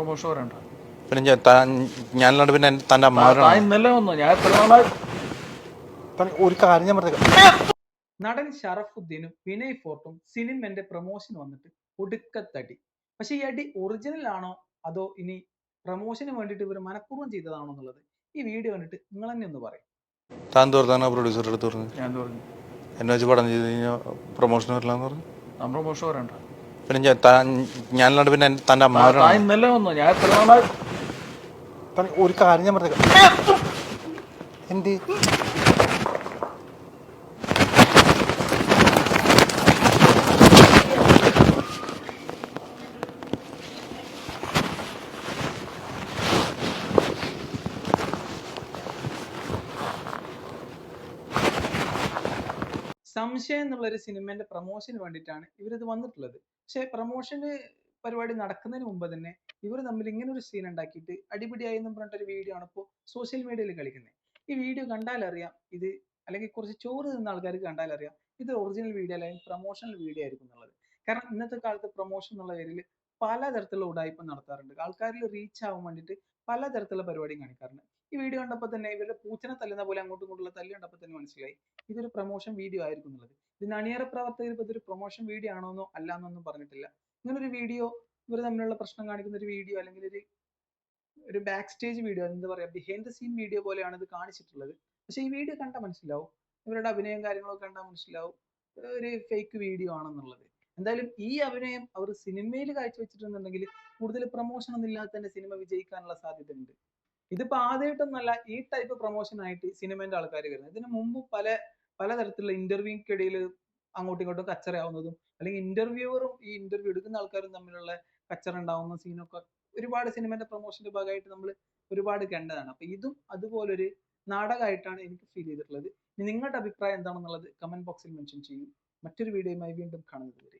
Promotion പറയണ്ട പിന്നെ ഞാൻ താൻ- ഞാനല്ലാണ്ട് പിന്നെ തന്റെ അമ്മാവരാണ് ഇന്നലെ വന്നു. ഞാൻ എത്ര നാളായി? ഒരു കാര്യം ഞാൻ പറഞ്ഞേക്കാം. നടൻ ഷറഫുദ്ദീനും വിനയ് ഫോർട്ടും സിനിമന്റെ പ്രൊമോഷൻ വന്നിട്ട് ഒടുക്കത്തടി. പക്ഷെ ഈ അടി ഒറിജിനൽ ആണോ അതോ ഇനി പ്രൊമോഷന് വേണ്ടിയിട്ട് ഇവർ മനഃപൂർവം ചെയ്തതാണോ എന്നുള്ളത് ഈ വീഡിയോ കണ്ടിട്ട് നിങ്ങൾ തന്നെ ഒന്ന് പറയും. താൻ തോർത്താണ് പ്രൊഡ്യൂസറുടെ അടുത്ത് പറഞ്ഞു ഞാൻ പറഞ്ഞു? എന്നെ വെച്ച് പടം ചെയ്ത് കഴിഞ്ഞാൽ പ്രൊമോഷൻ വരില്ലെന്ന് പറഞ്ഞു? ഞാൻ പ്രൊമോഷൻ പറയണ്ട പിന്നെ ഞാൻ താൻ- ഞാനല്ലാണ്ട് പിന്നെ തന്റെ താൻ അമ്മാവരാണ് ഇന്നലെ വന്നു. ഞാൻ എത്ര നാളായി? ഒരു കാര്യം ഞാൻ പറഞ്ഞേക്കാം. എന്ത്? സംശയം എന്നുള്ള ഒരു സിനിമേന്റെ പ്രൊമോഷന് വേണ്ടിയിട്ടാണ് ഇവരിത് വന്നിട്ടുള്ളത്. പക്ഷെ പ്രൊമോഷന് പരിപാടി നടക്കുന്നതിന് മുമ്പ് തന്നെ ഇവർ തമ്മിൽ ഇങ്ങനെ ഒരു സീൻ ഉണ്ടാക്കിയിട്ട് അടിപിടിയായി എന്ന് പറഞ്ഞിട്ടൊരു വീഡിയോ ആണ് ഇപ്പോൾ സോഷ്യൽ മീഡിയയിൽ കളിക്കുന്നത്. ഈ വീഡിയോ കണ്ടാൽ അറിയാം ഇത് അല്ലെങ്കിൽ കുറച്ച് ചോറ് തിന്ന ആൾക്കാർക്ക് കണ്ടാൽ അറിയാം ഇത് ഒറിജിനൽ വീഡിയോ അല്ലെങ്കിൽ പ്രൊമോഷണൽ വീഡിയോ ആയിരിക്കും എന്നുള്ളത്. കാരണം ഇന്നത്തെ കാലത്ത് പ്രൊമോഷൻ എന്നുള്ള പേരിൽ പലതരത്തിലുള്ള ഉടായ്പ നടത്താറുണ്ട്. ആൾക്കാരിൽ റീച്ച് ആവാൻ വേണ്ടിയിട്ട് പലതരത്തിലുള്ള പരിപാടിയും കാണിക്കാറുണ്ട്. ഈ വീഡിയോ കണ്ടപ്പോൾ തന്നെ ഇവരുടെ പൂച്ചനെ തല്ലുന്ന പോലെ അങ്ങോട്ടും ഇങ്ങോട്ടുള്ള തല്ല് കണ്ടപ്പോൾ തന്നെ മനസ്സിലായി. ഇതൊരു പ്രൊമോഷൻ വീഡിയോ ആയിരിക്കും എന്നുള്ളത്. ഇതിന് അണിയറ പ്രവർത്തകർ ഇതൊരു പ്രൊമോഷൻ വീഡിയോ ആണോന്നോ അല്ലാന്നൊന്നും പറഞ്ഞിട്ടില്ല. ഇങ്ങനെ ഒരു വീഡിയോ ഇവർ തമ്മിലുള്ള പ്രശ്നം കാണിക്കുന്ന ഒരു വീഡിയോ അല്ലെങ്കിൽ ഒരു ഒരു ബാക്ക് സ്റ്റേജ് വീഡിയോ എന്താ പറയാ ബിഹൈൻഡ് ദ സീൻ വീഡിയോ പോലെയാണ് ഇത് കാണിച്ചിട്ടുള്ളത്. പക്ഷെ ഈ വീഡിയോ കണ്ടാൽ മനസ്സിലാവും. ഇവരുടെ അഭിനയം കാര്യങ്ങളൊക്കെ കണ്ടാൽ മനസ്സിലാവും. ഒരു ഫേക്ക് വീഡിയോ ആണെന്നുള്ളത്. എന്തായാലും ഈ അഭിനയം അവർ സിനിമയിൽ കാഴ്ചവെച്ചിട്ടുണ്ടെന്നുണ്ടെങ്കിൽ കൂടുതൽ പ്രൊമോഷൻ ഒന്നും ഇല്ലാതെ തന്നെ സിനിമ വിജയിക്കാനുള്ള സാധ്യത ഉണ്ട് ഇതിപ്പോ ആദ്യമായിട്ടൊന്നല്ല ഈ ടൈപ്പ് പ്രൊമോഷൻ ആയിട്ട് സിനിമേന്റെ ആൾക്കാർ വരുന്നത്. ഇതിനു മുമ്പ് പല പലതരത്തിലുള്ള ഇന്റർവ്യൂക്കിടയിൽ അങ്ങോട്ടും ഇങ്ങോട്ടും കച്ചറയാവുന്നതും അല്ലെങ്കിൽ ഇന്റർവ്യൂവറും ഈ ഇന്റർവ്യൂ എടുക്കുന്ന ആൾക്കാരും തമ്മിലുള്ള കച്ചറ ഉണ്ടാവുന്ന സീനൊക്കെ ഒരുപാട് സിനിമയുടെ പ്രൊമോഷന്റെ ഭാഗമായിട്ട് നമ്മൾ ഒരുപാട് കണ്ടതാണ്. അപ്പൊ ഇതും അതുപോലൊരു നാടകമായിട്ടാണ് എനിക്ക് ഫീൽ ചെയ്തിട്ടുള്ളത്. നിങ്ങളുടെ അഭിപ്രായം എന്താണെന്നുള്ളത് കമന്റ് ബോക്സിൽ മെൻഷൻ ചെയ്യൂ. മറ്റൊരു വീഡിയോയുമായി വീണ്ടും കാണുന്നത് വരെ